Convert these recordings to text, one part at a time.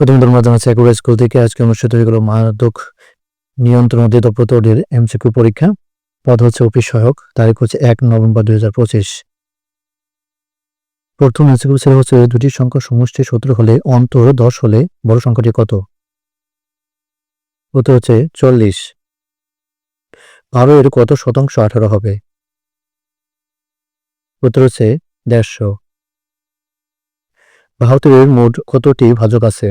প্রথমে তোমরা জানাচ্ছি স্কুল থেকে আজকে অনুষ্ঠিত হয়ে গেল নিয়ন্ত্রণ অধিদপ্তরের এমসিকিউ পরীক্ষা। পদ হচ্ছে অফিস সহায়ক। তারিখ হচ্ছে এক নভেম্বর দুই হাজার পঁচিশ। প্রথম এমসিকিউ হচ্ছে দুটি সংখ্যার সমষ্টি সতেরো হলে অন্তর দশ হলে বড় সংখ্যাটি কত? উত্তর হচ্ছে চল্লিশ। বারো এর কত শতাংশ আঠারো হবে? উত্তর হচ্ছে দেড়শো। বাহাত্তরের মোট কতটি ভাজক আছে?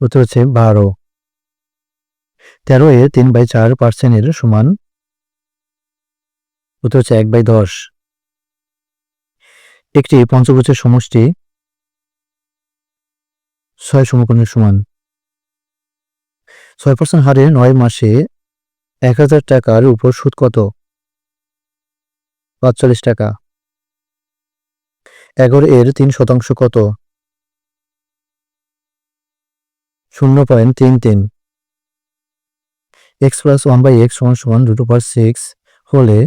উত্তর হচ্ছে বারো। তেরো এর তিন বাই চার পার্সেন্টের সমান উত্তর হচ্ছে এক বাই দশ। একটি পঞ্চভুজের সমষ্টি ছয় সমকোণের সমান। ছয় পার্সেন্ট হারে নয় মাসে এক হাজার টাকার উপর সুদ কত? পাঁচচল্লিশ টাকা। এগারো এর তিন শতাংশ কত? শূন্য পয়েন্ট তিন তিন। X plus one by x সমান সমান দুটো পার সিক্স হলে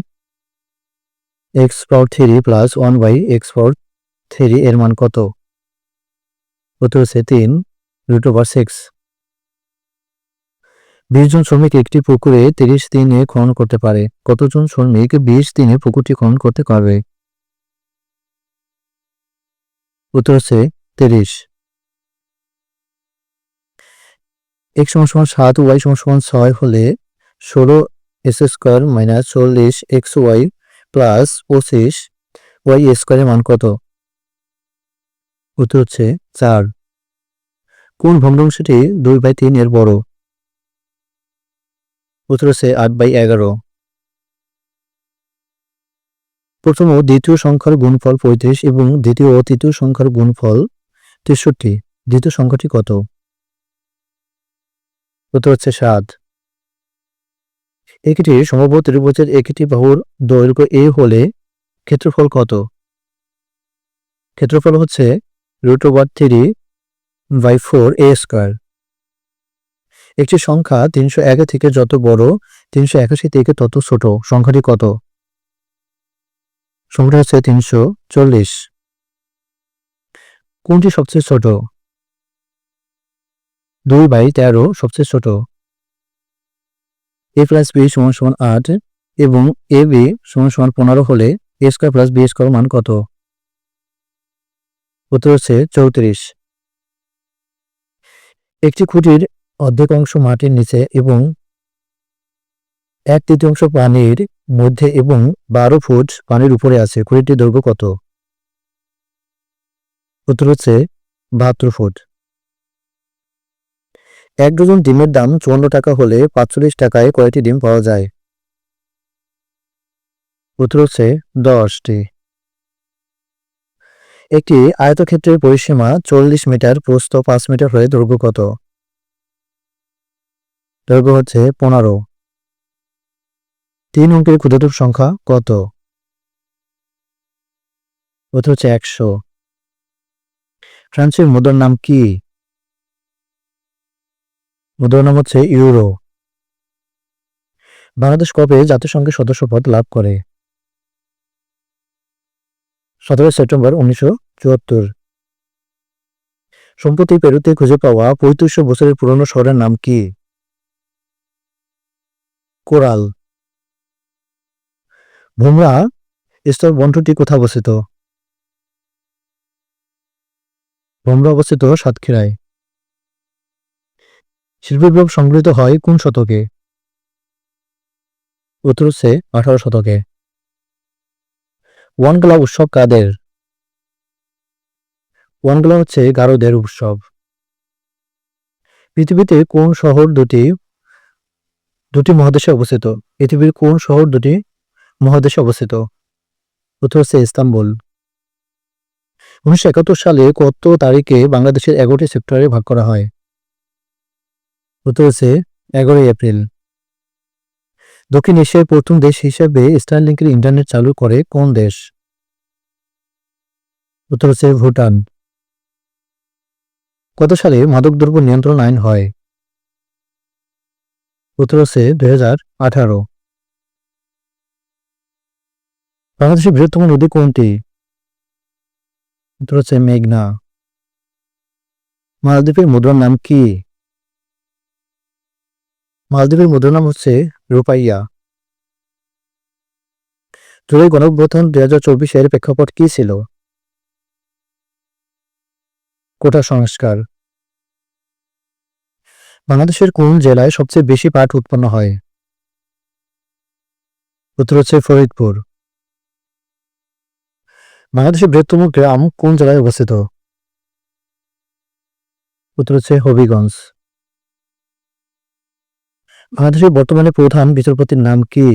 x power three plus one by x power three এর মান কত? উত্তর হচ্ছে তিন রুট ওভার সিক্স। বিশ জন শ্রমিক একটি পুকুরে তিরিশ দিনে খনন করতে পারে। কতজন শ্রমিক বিশ দিনে পুকুরটি খনন করতে পারবে? উত্তর হচ্ছে তিরিশ। এক সমান সাত ওয়াই সমান সমান ছয় হলে ষোলো এস স্কোয়ার মাইনাস চল্লিশ এক্স ওয়াই প্লাস পঁচিশ ওয়াই স্কোয়ারের মান কত? উত্তর হচ্ছে চার। কোন ভগ্নাংশটি দুই বাই তিন এর বড়? উত্তর হচ্ছে আট বাই এগারো। প্রথম ও দ্বিতীয় সংখ্যার গুণফল পঁয়ত্রিশ এবং দ্বিতীয় ও তৃতীয় সংখ্যার গুণফল তেষট্টি। দ্বিতীয় সংখ্যাটি কত? উত্তর হচ্ছে সাত। একটি সমবাহু ত্রিভুজের একটি বাহুর দৈর্ঘ্য এ হলে ক্ষেত্রফল কত? ক্ষেত্রফল হচ্ছে root over three by four a square একটি সংখ্যা তিনশো এক থেকে যত বড়, তিনশো একাশি থেকে তত ছোট, সংখ্যাটি কত? সংখ্যাটি হচ্ছে তিনশো চল্লিশ। কোনটি সবচেয়ে ছোট? দুই বাই তেরো সবচেয়ে ছোট। এ প্লাস বি সমান সমান আট এবং এ বি সমান সমান পনেরো হলে a square plus b square মান কত? উত্তর হচ্ছে চৌত্রিশ। একটি খুঁটির অর্ধেক অংশ মাটির নিচে এবং এক তৃতীয়াংশ পানির মধ্যে এবং বারো ফুট পানির উপরে আছে। খুঁটিটির দৈর্ঘ্য কত? উত্তর হচ্ছে বাহাত্তর ফুট। এক ডজন ডিমের দাম চুয়ান্ন টাকা হলে পাঁচচল্লিশ টাকায় কয়টি ডিম পাওয়া যায়। উত্তর হচ্ছে দশটি। একটি আয়তক্ষেত্রের পরিসীমা চল্লিশ মিটার, প্রস্থ পাঁচ মিটার হয়ে দৈর্ঘ্য কত? দৈর্ঘ্য হচ্ছে পনেরো। তিন অঙ্কের ক্ষুদ্রতম সংখ্যা কত? উত্তর হচ্ছে একশো। ফ্রান্সের মুদ্রার নাম কি? মুদ্রার নাম হচ্ছে ইউরো। বাংলাদেশ কবে জাতিসংঘের সদস্যপদ লাভ করে? সতেরো সেপ্টেম্বর উনিশশো চুয়াত্তর। সম্প্রতি পেরুতে খুঁজে পাওয়া পঁয়ত্রিশশো বছরের পুরনো শহরের নাম কি? কোরাল। ভোমরা, স্তর বন্ঠটি কোথা অবস্থিত? ভোমরা অবস্থিত সাতক্ষীরায়। শিল্প বিপ্লব সংগৃহীত হয় কোন শতকে? উত্তর হচ্ছে আঠারো শতকে। ওয়ানগলা উৎসব কাদের? ওয়ানগলা হচ্ছে গারোদের উৎসব। পৃথিবীতে কোন শহর দুটি দুটি মহাদেশে অবস্থিত? পৃথিবীর কোন শহর দুটি মহাদেশে অবস্থিত? উত্তর হচ্ছে ইস্তাম্বুল। উনিশশো একাত্তর সালে কত তারিখে বাংলাদেশের এগারোটি সেক্টরে ভাগ করা হয়? উত্তর হচ্ছে এগারোই এপ্রিল। দক্ষিণ এশিয়ার প্রথম দেশ হিসেবে স্টারলিংকের ইন্টারনেট চালু করে কোন দেশ? উত্তর হচ্ছে ভুটান। কত সালে মাদকদ্রব্য নিয়ন্ত্রণ আইন হয়? উত্তর হচ্ছে দুই হাজার আঠারো। বাংলাদেশের বৃহত্তম নদী কোনটি? উত্তর হচ্ছে মেঘনা। মালদ্বীপের মুদ্রার নাম কি? মালদ্বীপের মুদ্রার নাম হচ্ছে রুপাইয়া। জুলাই গণঅভ্যুত্থান দুই হাজার চব্বিশের প্রেক্ষাপট কি ছিল? কোটা সংস্কার। বাংলাদেশের কোন জেলায় সবচেয়ে বেশি পাট উৎপন্ন হয়? উত্তর হচ্ছে ফরিদপুর। বাংলাদেশের বৃহত্তম গ্রাম কোন জেলায় অবস্থিত? উত্তর হচ্ছে হবিগঞ্জ। বাংলাদেশের বর্তমানে প্রধান বিচারপতির নাম কি?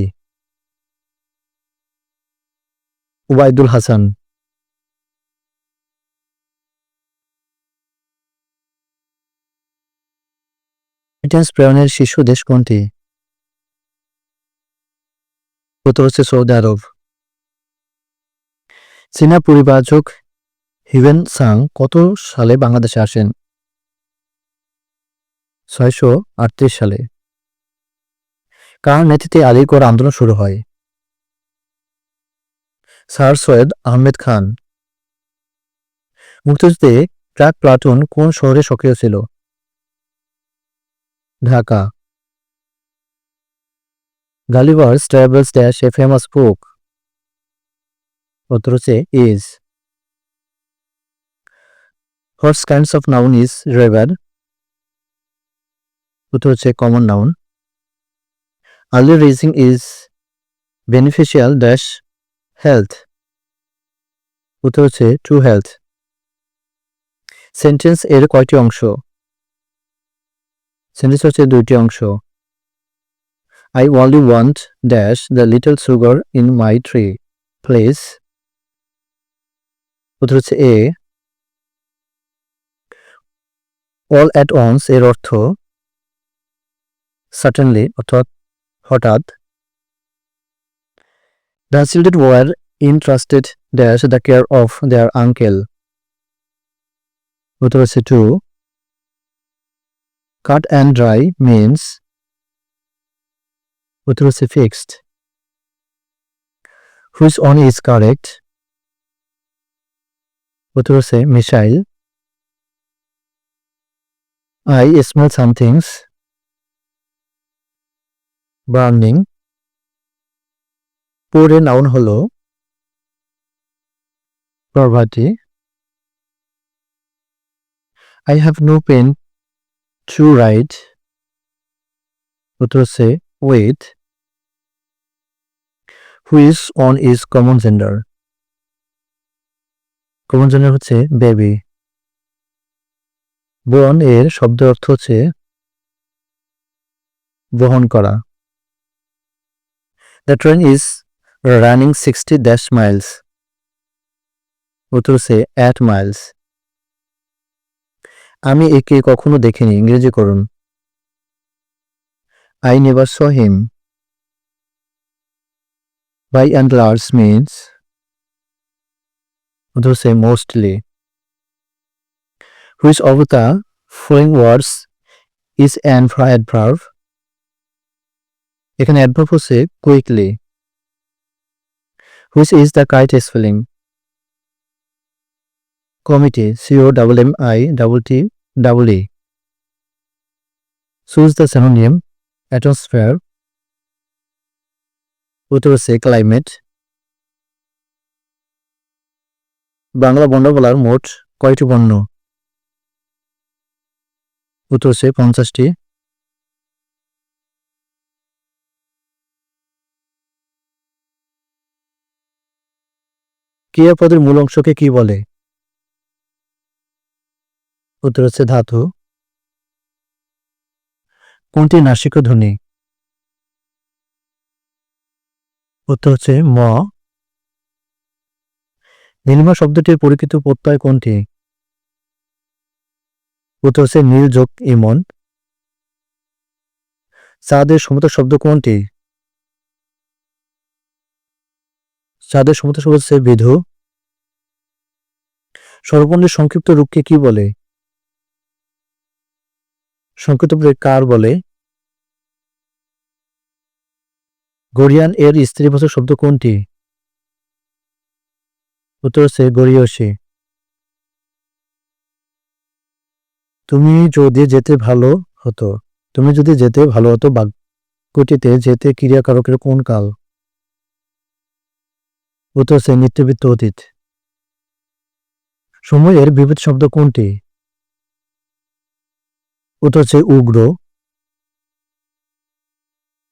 উবাইদুল হাসান। রেমিটেন্স প্রেরণের শীর্ষ দেশ কোনটি? উত্তর হচ্ছে সৌদি আরব। চীনা পরিবাচক হিভেন সাং কত সালে বাংলাদেশে আসেন? ছয়শো আটত্রিশ সালে। কার নেতৃত্বে আলীগড় আন্দোলন শুরু হয়? স্যার সৈয়দ আহমেদ খান। মুক্তিযুদ্ধে ট্রাক প্লাটুন কোন শহরে সক্রিয় ছিল? Dhaka. Gulliver's travels dash a famous book. উত্তর হচ্ছে is what's kinds of noun is river. উত্তর হচ্ছে common noun. Early rising is beneficial dash health উত্তর হচ্ছে ট্রু হেলথ সেন্টেন্স এর কয়টি অংশ? সেন্টেন্স হচ্ছে দুইটি অংশ। I only want dash the little sugar in my tea please উত্তর হচ্ছে এ অল অ্যাট ওয়ান্স এর অর্থ সার্টেনলি অর্থাৎ হঠাৎ the children were interested dash the care of their uncle উত্তর হচ্ছে to cut and dry means উত্তর হচ্ছে fixed which one is correct উত্তর হচ্ছে missile I smell somethings burning. পরে নাউন হলো প্রভাতি I have no pen to write উত্তর হচ্ছে wait Which one is common gender common gender হচ্ছে বেবি বন এর শব্দ অর্থ হচ্ছে বহন করা। The train is running sixty dash miles উত্তর হচ্ছে অ্যাট মাইলস আমি একে কখনো দেখিনি, ইংরেজি করুন। I never saw him by and large means উত্তর হচ্ছে mostly which of the following words is and an adverb এখানে অ্যাডভার্ভ হচ্ছে quickly which is the right spelling committee C O double M I double T double E choose the synonym atmosphere উত্তর হচ্ছে climate Bangla বর্ণমালার মোট কয়টি বর্ণ? উত্তর হচ্ছে পঞ্চাশটি। ক্রিয়াপদের মূল অংশকে কি বলে? উত্তর হচ্ছে ধাতু। কোনটি নাসিক ধ্বনি? উত্তর হচ্ছে ম। নীলিমা শব্দটির পরিচিত প্রত্যয় কোনটি? উত্তর হচ্ছে নীল যোগ ইমন। চাঁদের সমত শব্দ কোনটি? সমুদ্র শব্দ হচ্ছে বিধু। সর্বপণ্যের সংক্ষিপ্ত রূপকে কি বলে? সংক্ষিপ্ত কার বলে? গরিয়ান এর স্ত্রী স্ত্রীবাচক শব্দ কোনটি? উত্তর হচ্ছে গরিয়সী তুমি যদি যেতে ভালো হতো, তুমি যদি যেতে ভালো হতো বাক্যটিতে যেতে ক্রিয়াকারকের কোন কাল? উত্তর সে নিত্যবৃত্ত অতীত। সময়ের বিপরীত শব্দ কোনটি? উত্তর হচ্ছে উগ্র।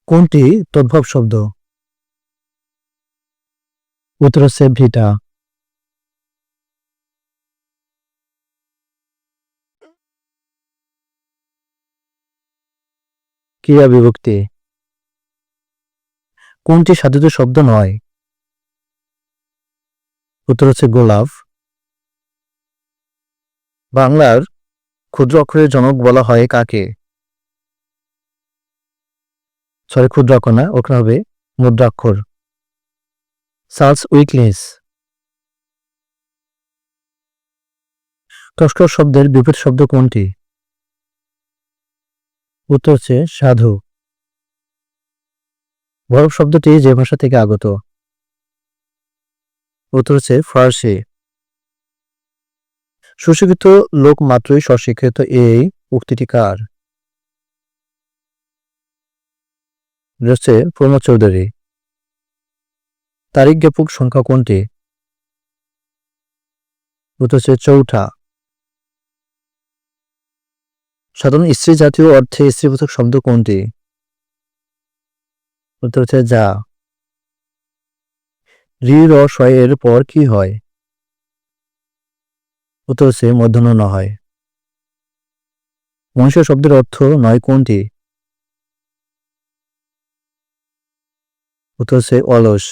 কোনটি? তদ্ভব শব্দ। উত্তর হচ্ছে ভিটা। ক্রিয়া বিভক্তি কোনটি সাধিত শব্দ নয়? উত্তর হচ্ছে গোলাপ। বাংলার ক্ষুদ্র অক্ষরের জনক বলা হয় কাকে? সরি ক্ষুদ্র অক্ষর না, ওখানে হবে মুদ্রাক্ষর। চার্লস উইকলিস তস্কর শব্দের বিপরীত শব্দ কোনটি? উত্তর হচ্ছে সাধু। বরফ শব্দটি যে ভাষা থেকে আগত। উত্তর হচ্ছে ফার্সি। সুশিক্ষিত লোক মাত্রই স্বশিক্ষিত এই উক্তিটি কার? প্রমোদ চৌধুরী। তারিখ জ্ঞাপক সংখ্যা কোনটি? উত্তর হচ্ছে চৌঠা। সাধারণ স্ত্রী জাতীয় অর্থে স্ত্রীবোধক শব্দ কোনটি? উত্তর হচ্ছে যা। রি রসয় এর পর কি হয়? উত্তর হচ্ছে মধ্যাহ্ন ন হয়। মহিষ শব্দের অর্থ নয় কোনটি? উত্তর হচ্ছে অলস।